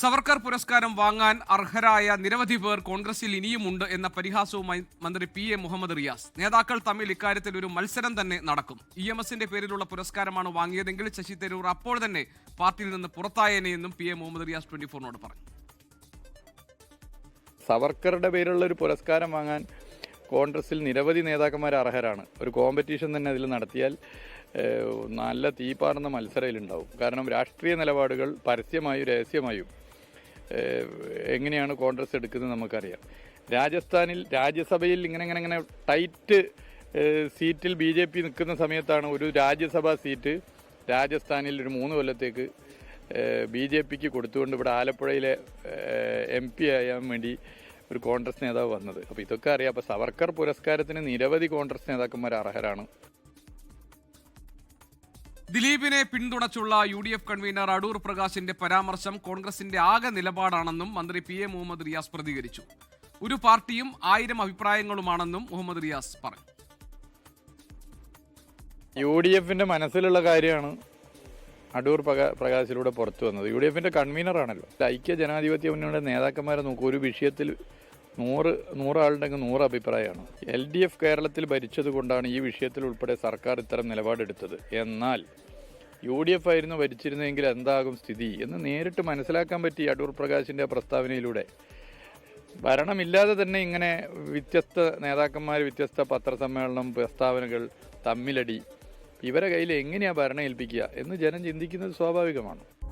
സവർക്കർ പുരസ്കാരം വാങ്ങാൻ അർഹരായ നിരവധി പേർ കോൺഗ്രസിൽ ഇനിയുമുണ്ട് എന്ന പരിഹാസവുമായി മന്ത്രി പി എ മുഹമ്മദ് റിയാസ്. നേതാക്കൾ തമ്മിൽ ഇക്കാര്യത്തിൽ ഒരു മത്സരം തന്നെ നടക്കും. ഇ എം എസിന്റെ പേരിലുള്ള പുരസ്കാരമാണ് വാങ്ങിയതെങ്കിൽ ശശി തരൂർ അപ്പോൾ തന്നെ പാർട്ടിയിൽ നിന്ന് പുറത്തായേനെയെന്നും P A Muhammad Riyas twenty ഫോറിനോട് പറഞ്ഞു. സവർക്കറുടെ പേരിലുള്ള ഒരു പുരസ്കാരം വാങ്ങാൻ കോൺഗ്രസിൽ നിരവധി നേതാക്കന്മാർ അർഹരാണ്. ഒരു കോമ്പറ്റീഷൻ തന്നെ അതിൽ നടത്തിയാൽ നല്ല തീപാർന്ന മത്സരയിലുണ്ടാവും. കാരണം രാഷ്ട്രീയ നിലപാടുകൾ പരസ്യമായും രഹസ്യമായും എങ്ങനെയാണ് കോൺഗ്രസ് എടുക്കുന്നത് നമുക്കറിയാം. രാജസ്ഥാനിൽ രാജ്യസഭയിൽ ഇങ്ങനെ ഇങ്ങനെ ഇങ്ങനെ ടൈറ്റ് സീറ്റിൽ ബി ജെ പി നിൽക്കുന്ന സമയത്താണ് ഒരു രാജ്യസഭാ സീറ്റ് രാജസ്ഥാനിൽ ഒരു മൂന്ന് കൊല്ലത്തേക്ക് ബി ജെ പിക്ക് കൊടുത്തുകൊണ്ട് ഇവിടെ ആലപ്പുഴയിലെ എം പി ആയാൻ വേണ്ടി ഒരു കോൺഗ്രസ് നേതാവ് വന്നത്. അപ്പോൾ ഇതൊക്കെ അറിയാം. അപ്പോൾ സവർക്കർ പുരസ്കാരത്തിന് നിരവധി കോൺഗ്രസ് നേതാക്കന്മാർ അർഹരാണ്. ദിലീപിനെ പിന്തുണച്ചുള്ള U D F convener Adoor പ്രകാശിന്റെ പരാമർശം കോൺഗ്രസിന്റെ ആകെ നിലപാടാണെന്നും മന്ത്രി പി എ മുഹമ്മദ് റിയാസ് പ്രതികരിച്ചു. ഒരു പാർട്ടിയും ആയിരം അഭിപ്രായങ്ങളുമാണെന്നും മുഹമ്മദ് റിയാസ് പറഞ്ഞു. യു ഡി എഫിന്റെ മനസ്സിലുള്ള കാര്യമാണ് അടൂർ പ്രകാ- പ്രകാശിലൂടെ പുറത്തു വന്നത്. യു ഡി എഫിന്റെ കൺവീനറാണല്ലോ. ഐക്യ ജനാധിപത്യ മുന്നണിയുടെ നേതാക്കന്മാരെ നോക്കൂ. ഒരു വിഷയത്തിൽ നൂറ് നൂറാളുണ്ടെങ്കിൽ നൂറ് അഭിപ്രായമാണ്. എൽ ഡി എഫ് കേരളത്തിൽ ഭരിച്ചത് കൊണ്ടാണ് ഈ വിഷയത്തിൽ ഉൾപ്പെടെ സർക്കാർ ഇത്തരം നിലപാടെടുത്തത്. എന്നാൽ യു ഡി എഫ് ആയിരുന്നു ഭരിച്ചിരുന്നെങ്കിൽ എന്താകും സ്ഥിതി എന്ന് നേരിട്ട് മനസ്സിലാക്കാൻ പറ്റി അടൂർ പ്രകാശിന്റെ പ്രസ്താവനയിലൂടെ. ഭരണമില്ലാതെ തന്നെ ഇങ്ങനെ വ്യത്യസ്ത നേതാക്കന്മാർ വ്യത്യസ്ത പത്രസമ്മേളനം പ്രസ്താവനകൾ തമ്മിലടി ഇവരെ കയ്യിൽ എങ്ങനെയാണ് ഭരണം ഏൽപ്പിക്കുക എന്ന് ജനം ചിന്തിക്കുന്നത് സ്വാഭാവികമാണ്.